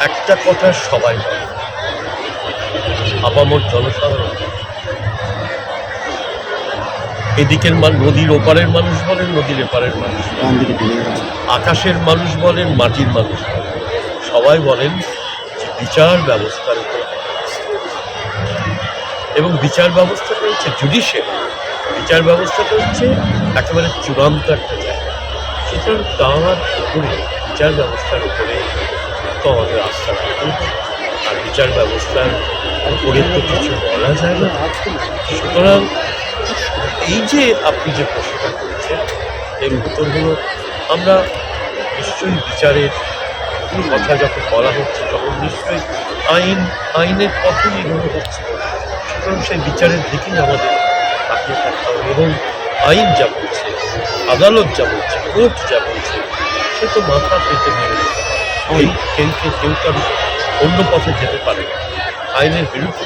একটা কথা সবাই বলে। আপামর জনসাধারণ। এদিকের নদীর ওপারের মানুষ বলেন নদীর এপারের মানুষ আকাশের মানুষ বলেন মাটির মানুষ বলেন। সবাই বলেন যে বিচার ব্যবস্থার উপর এবং বিচার ব্যবস্থাটা হচ্ছে জুডিশিয়াল বিচার ব্যবস্থাটা হচ্ছে একেবারে চূড়ান্ত একটা জায়গা। সুতরাং তার উপরে বিচার ব্যবস্থার উপরে তো আমাদের আস্থা রাখতে আর বিচার ব্যবস্থার উপরে তো কিছু বলা যায় না। সুতরাং এই যে আপনি যে প্রশ্নটা করেছেন, এর উত্তর আমরা নিশ্চয়ই বিচারের কথা যখন বলা হচ্ছে, তখন নিশ্চয়ই আইন, আইনের পথে এগোনো হচ্ছে। সুতরাং সেই বিচারের দিকেই আমাদের তাকিয়ে থাকতে হবে এবং আইন যা বলছে, আদালত যা বলছে, কোর্ট যা বলছে, সে তো মাথা পেতে মেনে নেবে। এই কেউ কেউ অন্য পথে যেতে পারে আইনের বিরুদ্ধে